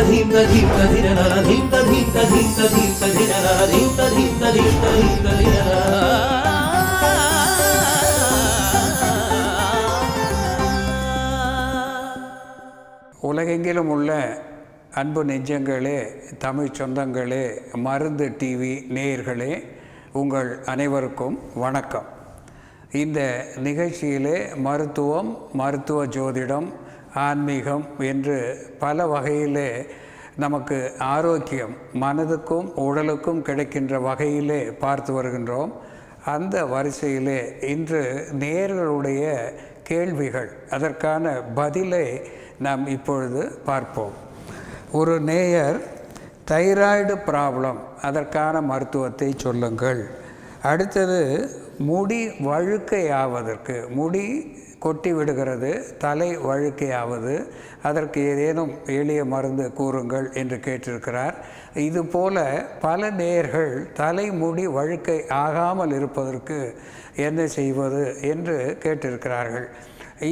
ததிரன theme ததிரன theme ததிரன உலகெங்கிலும் உள்ள அன்பு நெஞ்சங்களே தமிழ் சொந்தங்களே மருந்து டிவி நேயர்களே உங்கள் அனைவருக்கும் வணக்கம். இந்த நிகழ்ச்சியிலே மருத்துவம் மருத்துவ ஜோதிடம் ஆன்மீகம் என்று பல வகையிலே நமக்கு ஆரோக்கியம் மனதுக்கும் உடலுக்கும் கிடைக்கின்ற வகையிலே பார்த்து வருகின்றோம். அந்த வரிசையிலே இன்று நேர்களுடைய கேள்விகள் அதற்கான பதிலை நாம் இப்பொழுது பார்ப்போம். ஒரு நேயர் தைராய்டு ப்ராப்ளம் அதற்கான மருத்துவத்தை சொல்லுங்கள். அடுத்தது முடி வழுக்கையாவதற்கு முடி கொட்டி விடுகிறது தலை வழுக்கையாவது அதற்கு ஏதேனும் எளிய மருந்து கூறுங்கள் என்று கேட்டிருக்கிறார். இதுபோல பல நேர்கள் தலைமுடி வழுக்கை ஆகாமல் இருப்பதற்கு என்ன செய்வது என்று கேட்டிருக்கிறார்கள்.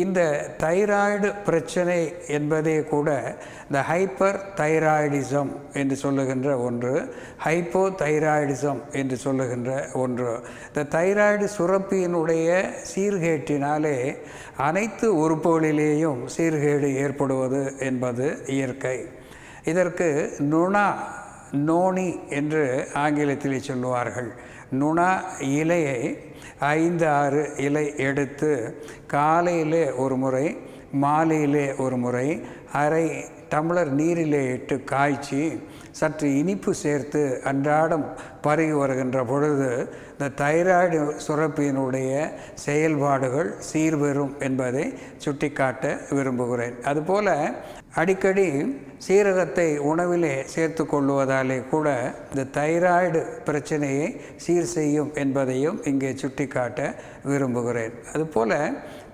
இந்த தைராய்டு பிரச்சனை என்பதே கூட இந்த ஹைப்பர் தைராய்டிசம் என்று சொல்லுகின்ற ஒன்று ஹைப்போ தைராய்டிசம் என்று சொல்லுகின்ற ஒன்று. இந்த தைராய்டு சுரப்பியினுடைய சீர்கேட்டினாலே அனைத்து உறுப்புகளிலேயும் சீர்கேடு ஏற்படுவது என்பது இயற்கை. இதற்கு நுணா நோனி என்று ஆங்கிலத்தில் சொல்லுவார்கள். நுணா இலையை ஐந்து ஆறு இலை எடுத்து காலையிலே ஒரு முறை மாலையிலே ஒரு முறை அரை டம்ளர் நீரிலே இட்டு காய்ச்சி சற்று இனிப்பு சேர்த்து அன்றாடம் பருகி வருகின்ற பொழுது இந்த தைராய்டு சுரப்பியினுடைய செயல்பாடுகள் சீர்பெறும் என்பதை சுட்டிக்காட்ட விரும்புகிறேன். அதுபோல் அடிக்கடி சீரகத்தை உணவிலே சேர்த்து கொள்வதாலே கூட இந்த தைராய்டு பிரச்சனையை சீர் செய்யும் என்பதையும் இங்கே சுட்டிக்காட்ட விரும்புகிறேன். அதுபோல்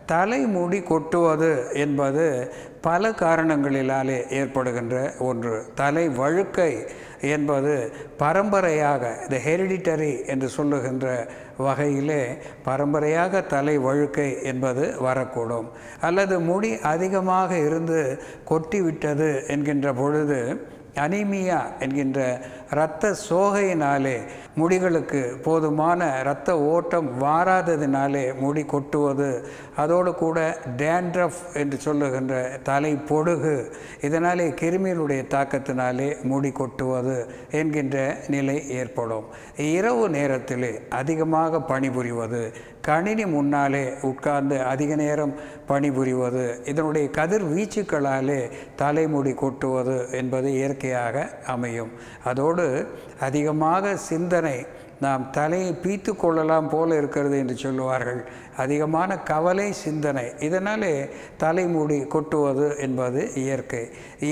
தலைமுடி கொட்டுவது என்பது பல காரணங்களிலாலே ஏற்படுகின்ற ஒன்று. தலை வழுக்கை என்பது பரம்பரையாக இந்த ஹெரிடிட்டரி என்று சொல்லுகின்ற வகையிலே பரம்பரையாக தலை வழுக்கை என்பது வரக்கூடும். அல்லது முடி அதிகமாக இருந்து கொட்டிவிட்டது என்கின்ற பொழுது அனிமியா என்கின்ற இரத்த சோகையினாலே முடிகளுக்கு போதுமான இரத்த ஓட்டம் வாராததினாலே முடி கொட்டுவது அதோடு கூட டேண்ட்ரஃப் என்று சொல்லுகின்ற தலை பொடுகு இதனாலே கிருமியினுடைய தாக்கத்தினாலே முடி கொட்டுவது என்கின்ற நிலை ஏற்படும். இரவு நேரத்தில் அதிகமாக பணிபுரிவது கணினி முன்னாலே உட்கார்ந்து அதிக நேரம் பணிபுரிவது இதனுடைய கதிர் வீச்சுக்களாலே தலைமுடி கொட்டுவது என்பது இயற்கையாக அமையும். அதோடு அதிகமாக சிந்தனை நாம் தலையை பீத்து கொள்ளலாம் போல இருக்கிறது என்று சொல்லுவார்கள். அதிகமான கவலை சிந்தனை இதனாலே தலைமுடி கொட்டுவது என்பது இயற்கை.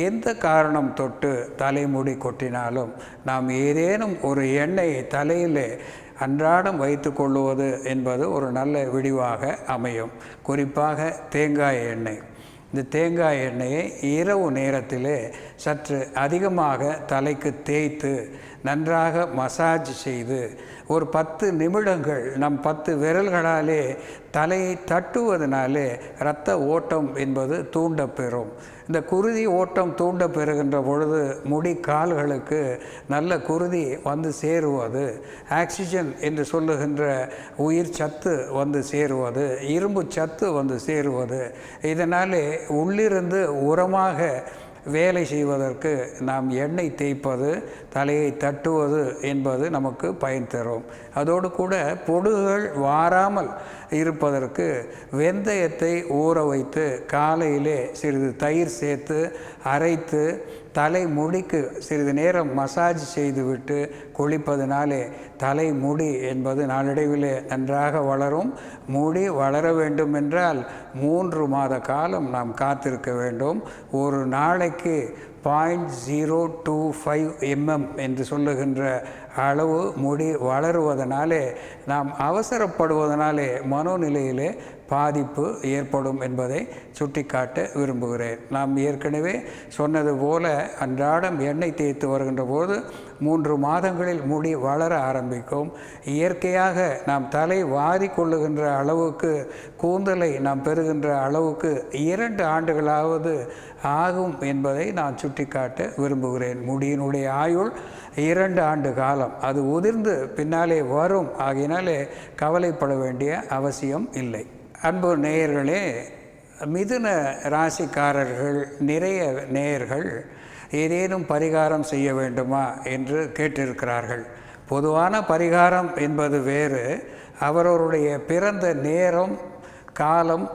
எந்த காரணம் தொட்டு தலைமுடி கொட்டினாலும் நாம் ஏதேனும் ஒரு எண்ணெயை தலையிலே அன்றாடம் வைத்து கொள்ளுவது என்பது ஒரு நல்ல விடிவாக அமையும். குறிப்பாக தேங்காய் எண்ணெய். இந்த தேங்காய் எண்ணெயை இரவு நேரத்திலே சற்று அதிகமாக தலைக்கு தேய்த்து நன்றாக மசாஜ் செய்து ஒரு பத்து நிமிடங்கள் நம் பத்து விரல்களாலே தலையை தட்டுவதனாலே இரத்த ஓட்டம் என்பது தூண்டப்பெறும். இந்த குருதி ஓட்டம் தூண்ட பெறுகின்ற பொழுது முடி கால்களுக்கு நல்ல குருதி வந்து சேருவது ஆக்சிஜன் என்று சொல்லுகின்ற உயிர் சத்து வந்து சேருவது இரும்பு சத்து வந்து சேருவது. இதனாலே உள்ளிருந்து உரமாக வேலை செய்வதற்கு நாம் எண்ணெய் தேய்ப்பது தலையை தட்டுவது என்பது நமக்கு பயன் தரும். அதோடு கூட பொடுகுகள் வாராமல் இருப்பதற்கு வெந்தயத்தை ஊற வைத்து காலையிலே சிறிது தயிர் சேர்த்து அரைத்து தலை முடிக்கு சிறிது நேரம் மசாஜ் செய்துவிட்டு குளிப்பதனாலே தலை முடி என்பது நாளடைவிலே நன்றாக வளரும். முடி வளர வேண்டும் என்றால் மூன்று மாத காலம் நாம் காத்திருக்க வேண்டும். ஒரு நாளைக்கு point zero two five MM என்று சொல்லுகின்ற அளவு முடி வளருவதனாலே நாம் அவசரப்படுவதனாலே மனோநிலையிலே பாதிப்பு ஏற்படும் என்பதை சுட்டிக்காட்ட விரும்புகிறேன். நாம் ஏற்கனவே சொன்னது போல அன்றாடம் எண்ணெய் தேய்த்து வருகின்ற போது மூன்று மாதங்களில் முடி வளர ஆரம்பிக்கும். இயற்கையாக நாம் தலை வாரி கொள்ளுகின்ற அளவுக்கு கூந்தலை நாம் பெறுகின்ற அளவுக்கு இரண்டு ஆண்டுகளாவது ஆகும் என்பதை நான் சுட்டிக்காட்ட விரும்புகிறேன். முடியினுடைய ஆயுள் இரண்டு ஆண்டு காலம். அது உதிர்ந்து பின்னாலே வரும். ஆகினாலே கவலைப்பட வேண்டிய அவசியம் இல்லை. அன்பு நேயர்களே மிதுன ராசிக்காரர்கள் நிறைய நேயர்கள் ஏதேனும் பரிகாரம் செய்ய வேண்டுமா என்று கேட்டிருக்கிறார்கள். பொதுவான பரிகாரம் என்பது வேறு. அவரவருடைய பிறந்த நேரம் காலம்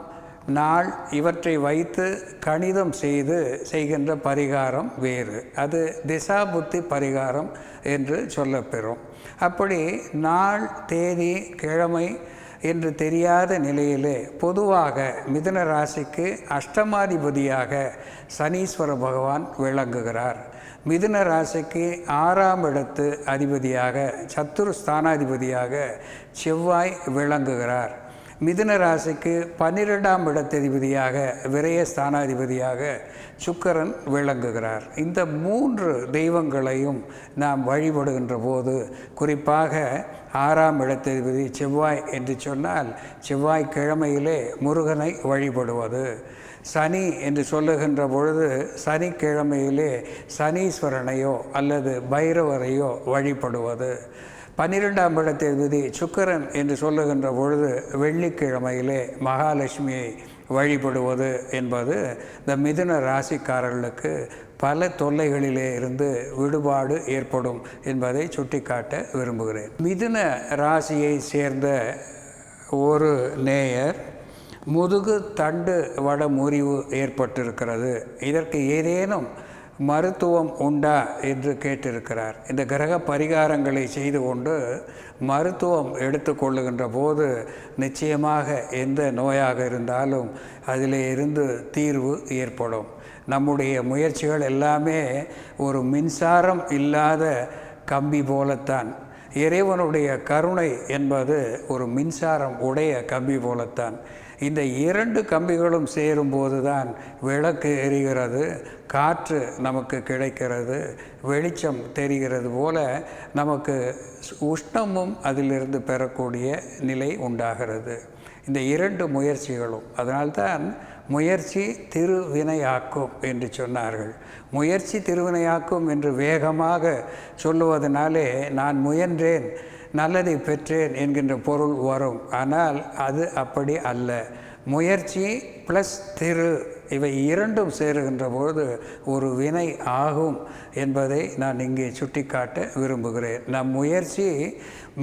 நாள் இவற்றை வைத்து கணிதம் செய்து செய்கின்ற பரிகாரம் வேறு. அது திசா புத்தி பரிகாரம் என்று சொல்லப்பெறும். அப்படி நாள் தேதி கிழமை என்று தெரியாத நிலையிலே பொதுவாக மிதுன ராசிக்கு அஷ்டமாதிபதியாக சனீஸ்வர பகவான் விளங்குகிறார். மிதுன ராசிக்கு ஆறாம் இடத்து அதிபதியாக சத்துரு ஸ்தானாதிபதியாக செவ்வாய் விளங்குகிறார். மிதுன ராசிக்கு பன்னிரெண்டாம் இடத்ததிபதியாக விரய ஸ்தானாதிபதியாக சுக்கரன் விளங்குகிறார். இந்த மூன்று தெய்வங்களையும் நாம் வழிபடுகின்ற போது குறிப்பாக ஆறாம் இடத்ததிபதி செவ்வாய் என்று சொன்னால் செவ்வாய் கிழமையிலே முருகனை வழிபடுவது. சனி என்று சொல்லுகின்ற பொழுது சனிக்கிழமையிலே சனீஸ்வரனையோ அல்லது பைரவரையோ வழிபடுவது. பன்னிரெண்டாம் இடத்ததிபதி சுக்கரன் என்று சொல்லுகின்ற பொழுது வெள்ளிக்கிழமையிலே மகாலட்சுமியை வழிபடுவது என்பது இந்த மிதுன ராசிக்காரர்களுக்கு பல தொல்லைகளிலே இருந்து விடுபாடு ஏற்படும் என்பதை சுட்டிக்காட்ட விரும்புகிறேன். மிதுன ராசியை சேர்ந்த ஒரு நேயர் முதுகு தண்டு வட முறிவு ஏற்பட்டிருக்கிறது. இதற்கு ஏதேனும் மருத்துவம் உண்டா என்று கேட்டிருக்கிறார். இந்த கிரக பரிகாரங்களை செய்து கொண்டு மருத்துவம் எடுத்துக்கொள்ளுகின்ற போது நிச்சயமாக எந்த நோயாக இருந்தாலும் அதில் இருந்து தீர்வு ஏற்படும். நம்முடைய முயற்சிகள் எல்லாமே ஒரு மின்சாரம் இல்லாத கம்பி போலத்தான். இறைவனுடைய கருணை என்பது ஒரு மின்சாரம் உடைய கம்பி போலத்தான். இந்த இரண்டு கம்பிகளும் சேரும்போது தான் விளக்கு எரிகிறது காற்று நமக்கு கிடைக்கிறது வெளிச்சம் தெரிகிறது போல நமக்கு உஷ்ணமும் அதிலிருந்து பெறக்கூடிய நிலை உண்டாகிறது. இந்த இரண்டு முயற்சிகளும் அதனால்தான் முயற்சி திருவினையாக்கும் என்று சொன்னார்கள். முயற்சி திருவினையாக்கும் என்று வேகமாக சொல்லுவதனாலே நான் முயன்றேன் நல்லதை பெற்றேன் என்கின்ற பொருள் வரும். ஆனால் அது அப்படி அல்ல. முயற்சி ப்ளஸ் திரு. இவை இரண்டும் சேருகின்ற பொழுது ஒரு வினை ஆகும் என்பதை நான் இங்கே சுட்டிக்காட்ட விரும்புகிறேன். நம் முயற்சி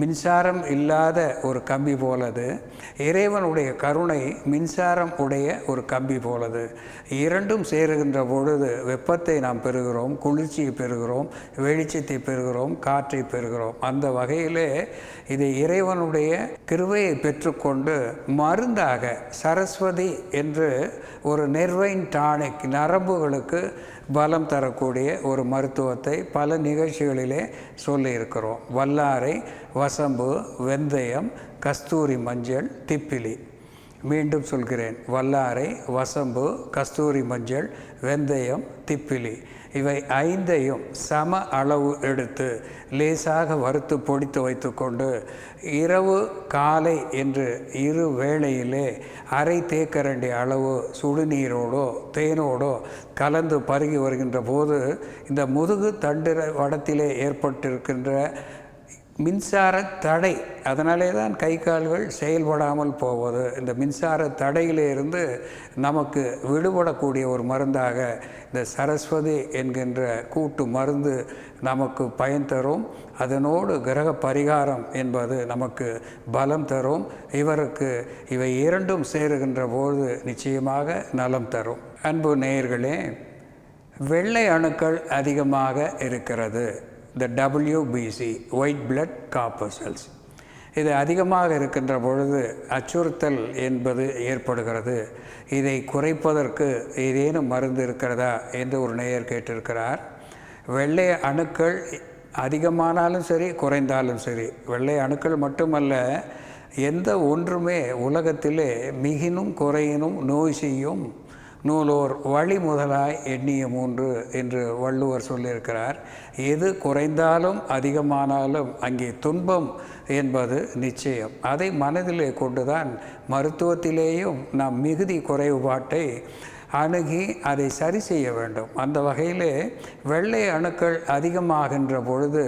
மின்சாரம் இல்லாத ஒரு கம்பி போலது இறைவனுடைய கருணை மின்சாரம் உடைய ஒரு கம்பி போலது. இரண்டும் சேருகின்ற பொழுது வெப்பத்தை நாம் பெறுகிறோம் குளிர்ச்சியை பெறுகிறோம் வெளிச்சத்தை பெறுகிறோம் காற்றை பெறுகிறோம். அந்த வகையிலே இது இறைவனுடைய கிருவையை பெற்றுக்கொண்டு மருந்தாக சரஸ்வதி என்று ஒரு நேர் நெர்வைன் டானிக் நரம்புகளுக்கு பலம் தரக்கூடிய ஒரு மருத்துவத்தை பல நிகழ்ச்சிகளிலே சொல்லியிருக்கிறோம். வல்லாரை வசம்பு வெந்தயம் கஸ்தூரி மஞ்சள் திப்பிலி. மீண்டும் சொல்கிறேன். வல்லாரை வசம்பு கஸ்தூரி மஞ்சள் வெந்தயம் திப்பிலி. இவை ஐந்தையும் சம அளவு எடுத்து லேசாக வறுத்து பொடித்து வைத்துக்கொண்டு இரவு காலை என்று இரு வேளையிலே அரை தேக்கரண்டி அளவு சுடுநீரோடோ தேனோடோ கலந்து பருகி வருகின்ற போது இந்த முதுகு தண்டு வடத்திலே ஏற்பட்டிருக்கின்ற மின்சார தடை. அதனாலே தான் கை கால்கள் செயல்படாமல் போவது. இந்த மின்சார தடையிலிருந்து நமக்கு விடுபடக்கூடிய ஒரு மருந்தாக இந்த சரஸ்வதி என்கின்ற கூட்டு மருந்து நமக்கு பயன் தரும். அதனோடு கிரக பரிகாரம் என்பது நமக்கு பலம் தரும். இவருக்கு இவை இரண்டும் சேருகின்ற போது நிச்சயமாக நலம் தரும். அன்பு நேயர்களே வெள்ளை அணுக்கள் அதிகமாக இருக்கிறது. இந்த டபிள்யூபிசி ஒயிட் பிளட் காப்பசல்ஸ் இது அதிகமாக இருக்கின்ற பொழுது அச்சுறுத்தல் என்பது ஏற்படுகிறது. இதை குறைப்பதற்கு ஏதேனும் மருந்து இருக்கிறதா என்று ஒரு நேயர் கேட்டிருக்கிறார். வெள்ளை அணுக்கள் அதிகமானாலும் சரி குறைந்தாலும் சரி வெள்ளை அணுக்கள் மட்டுமல்ல எந்த ஒன்றுமே உலகத்திலே மிகினும் குறையினும் நோய் செய்யும் நூலோர் வழி முதலாய் எண்ணிய மூன்று என்று வள்ளுவர் சொல்லியிருக்கிறார். எது குறைந்தாலும் அதிகமானாலும் அங்கே துன்பம் என்பது நிச்சயம். அதை மனதிலே கொண்டுதான் மருத்துவத்திலேயும் நாம் மிகுதி குறைபாட்டை அணுகி அதை சரி செய்ய வேண்டும். அந்த வகையிலே வெள்ளை அணுக்கள் அதிகமாகின்ற பொழுது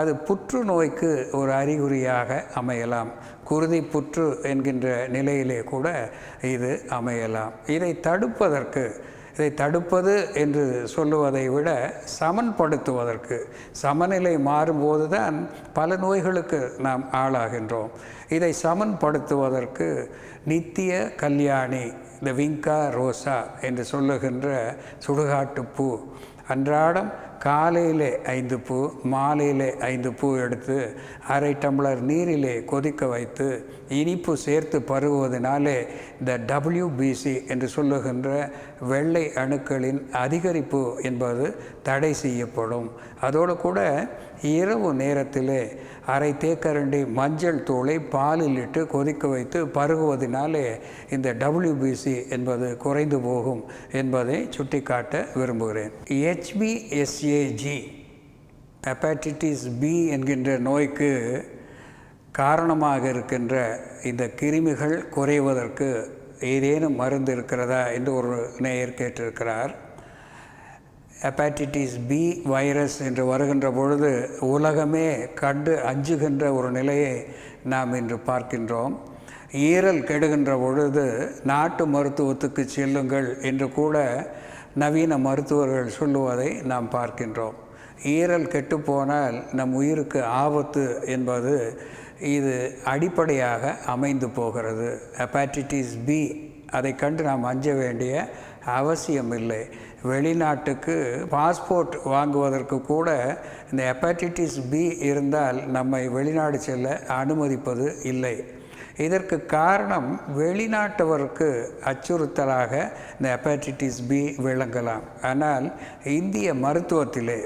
அது புற்றுநோய்க்கு ஒரு அறிகுறியாக அமையலாம். குருதி புற்று என்கின்ற நிலையிலே கூட இது அமையலாம். இதை தடுப்பதற்கு இதை தடுப்பது என்று சொல்லுவதை விட சமன்படுத்துவதற்கு சமநிலை மாறும்போது தான் பல நோய்களுக்கு நாம் ஆளாகின்றோம். இதை சமன்படுத்துவதற்கு நித்திய கல்யாணி இந்த விங்கா ரோசா என்று சொல்லுகின்ற சுடுகாட்டுப்பூ அன்றாடம் காலையிலே ஐந்து பூ மாலையிலே ஐந்து பூ எடுத்து அரை டம்ளர் நீரிலே கொதிக்க வைத்து இனிப்பு சேர்த்து பருகுவதனாலே இந்த டபிள்யூபிசி என்று சொல்லுகின்ற வெள்ளை அணுக்களின் அதிகரிப்பு என்பது தடை செய்யப்படும். அதோடு கூட இரவு நேரத்திலே அரை தேக்கரண்டி மஞ்சள் தூளை பாலில் இட்டு கொதிக்க வைத்து பருகுவதனாலே இந்த டபிள்யூபிசி என்பது குறைந்து போகும் என்பதை சுட்டிக்காட்ட விரும்புகிறேன். ஹெச்பிஎஸ்ஏஜி ஹெப்பாட்டிட்டிஸ் பி என்கின்ற நோய்க்கு காரணமாக இருக்கின்ற இந்த கிருமிகள் குறைவதற்கு ஏதேனும் மருந்து இருக்கிறதா என்று ஒரு நேயர் கேட்டிருக்கிறார். ஹெப்பாட்டிட்டிஸ் பி வைரஸ் என்று வருகின்ற பொழுது உலகமே கண்டு அஞ்சுகின்ற ஒரு நிலையை நாம் இன்று பார்க்கின்றோம். ஈரல் கெடுகின்ற பொழுது நாட்டு மருத்துவத்துக்கு செல்லுங்கள் என்று கூட நவீன மருத்துவர்கள் சொல்லுவதை நாம் பார்க்கின்றோம். ஈரல் கெட்டுப்போனால் நம் உயிருக்கு ஆபத்து என்பது இது அடிப்படையாக அமைந்து போகிறது. ஹெப்பாட்டிட்டிஸ் பி அதை கண்டு நாம் அஞ்ச வேண்டிய அவசியம் இல்லை. வெளிநாட்டுக்கு பாஸ்போர்ட் வாங்குவதற்கு கூட இந்த ஹெப்பாட்டிட்டிஸ் பி இருந்தால் நம்மை வெளிநாடு செல்ல அனுமதிப்பது இல்லை. இதற்கு காரணம் வெளிநாட்டவருக்கு அச்சுறுத்தலாக இந்த ஹெப்பாட்டிட்டிஸ் பி விளங்கலாம். ஆனால் இந்திய மருத்துவத்திலே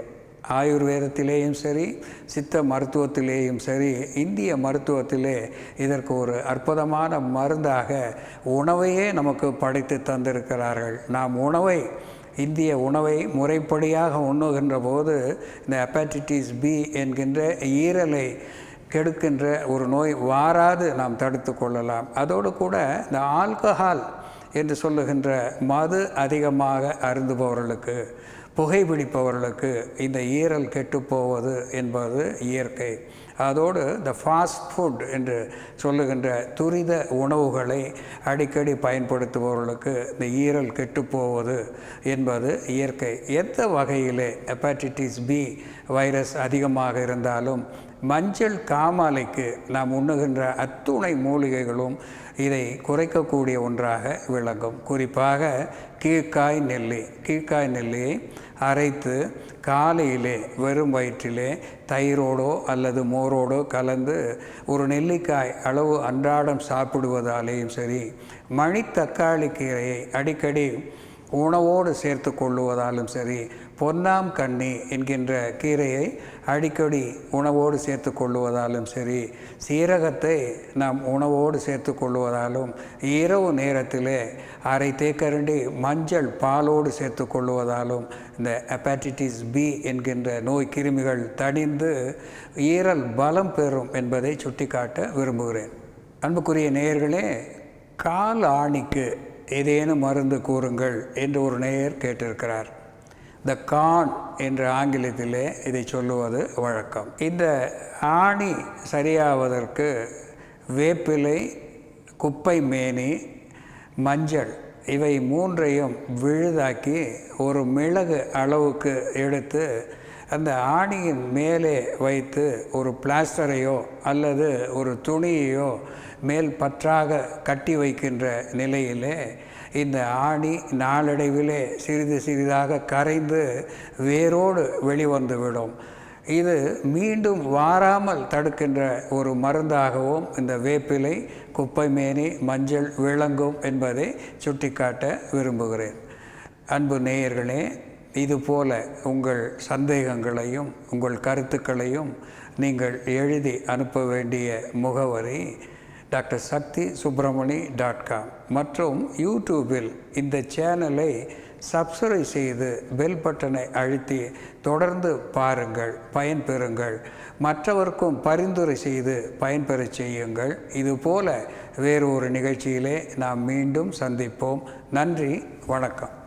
ஆயுர்வேதத்திலேயும் சரி சித்த மருத்துவத்திலேயும் சரி இந்திய மருத்துவத்திலே இதற்கு ஒரு அற்புதமான மருந்தாக உணவையே நமக்கு படைத்து தந்திருக்கிறார்கள். நாம் உணவை இந்திய உணவை முறைப்படியாக உண்ணுகின்ற போது இந்த ஹெப்பாட்டிட்டிஸ் பி என்கின்ற ஈரலை கெடுக்கின்ற ஒரு நோய் வாராது நாம் தடுத்து கொள்ளலாம். அதோடு கூட இந்த ஆல்கஹால் என்று சொல்லுகின்ற மது அதிகமாக அருந்துபவர்களுக்கு புகைப்பிடிப்பவர்களுக்கு இந்த ஈரல் கெட்டுப்போவது என்பது இயற்கை. அதோடு இந்த ஃபாஸ்ட் ஃபுட் என்று சொல்லுகின்ற துரித உணவுகளை அடிக்கடி பயன்படுத்துபவர்களுக்கு இந்த ஈரல் கெட்டுப்போவது என்பது இயற்கை. எந்த வகையிலே ஹெப்பாட்டிட்டிஸ் பி வைரஸ் அதிகமாக இருந்தாலும் மஞ்சள் காமாலைக்கு நாம் உண்ணுகின்ற அத்துணை மூலிகைகளும் இதை குறைக்கக்கூடிய ஒன்றாக விளங்கும். குறிப்பாக கீழ்காய் நெல்லி. கீழ்காய் நெல்லியை அரைத்து காலையிலே வெறும் வயிற்றிலே தயிரோடோ அல்லது மோரோடோ கலந்து ஒரு நெல்லிக்காய் அளவு அன்றாடம் சாப்பிடுவதாலேயும் சரி மணித்தக்காளி கீரையை அடிக்கடி உணவோடு சேர்த்து கொள்ளுவதாலும் சரி பொன்னாம் கண்ணி என்கின்ற கீரையை அடிக்கடி உணவோடு சேர்த்து கொள்ளுவதாலும் சரி சீரகத்தை நாம் உணவோடு சேர்த்து கொள்ளுவதாலும் இரவு நேரத்திலே அரை தேக்கரண்டி மஞ்சள் பாலோடு சேர்த்து கொள்ளுவதாலும் இந்த ஹெப்பாட்டிட்டிஸ் பி என்கின்ற நோய் கிருமிகள் தணிந்து ஈரல் பலம் பெறும் என்பதை சுட்டிக்காட்ட விரும்புகிறேன். அன்புக்குரிய நேயர்களே கால் ஆணிக்கு ஏதேனும் மருந்து கூறுங்கள் என்று ஒரு நேயர் கேட்டிருக்கிறார். த கான் என்ற ஆங்கிலத்திலே இதை சொல்லுவது வழக்கம். இந்த ஆணி சரியாவதற்கு வேப்பிலை குப்பை மேனி மஞ்சள் இவை மூன்றையும் விழுதாக்கி ஒரு மிளகு அளவுக்கு எடுத்து அந்த ஆணியின் மேலே வைத்து ஒரு பிளாஸ்டரையோ அல்லது ஒரு துணியையோ மேல் பற்றாக கட்டி வைக்கின்ற நிலையிலே இந்த ஆணி நாளடைவிலே சிறிது சிறிதாக கரைந்து வேரோடு வெளிவந்துவிடும். இது மீண்டும் வாராமல் தடுக்கின்ற ஒரு மருந்தாகவும் இந்த வேப்பிலை குப்பைமேனி மஞ்சள் விளங்கும் என்பதை சுட்டிக்காட்ட விரும்புகிறேன். அன்பு நேயர்களே இதுபோல உங்கள் சந்தேகங்களையும் உங்கள் கருத்துக்களையும் நீங்கள் எழுதி அனுப்ப வேண்டிய முகவரி doctor Sakthi Subramani dot com. மற்றும் யூடியூபில் இந்த சேனலை சப்ஸ்கிரைப் செய்து பெல் பட்டனை அழுத்தி தொடர்ந்து பாருங்கள் பயன்பெறுங்கள். மற்றவருக்கும் பரிந்துரை செய்து பயன்பெற செய்யுங்கள். இதுபோல வேறு ஒரு நிகழ்ச்சியிலே நாம் மீண்டும் சந்திப்போம். நன்றி வணக்கம்.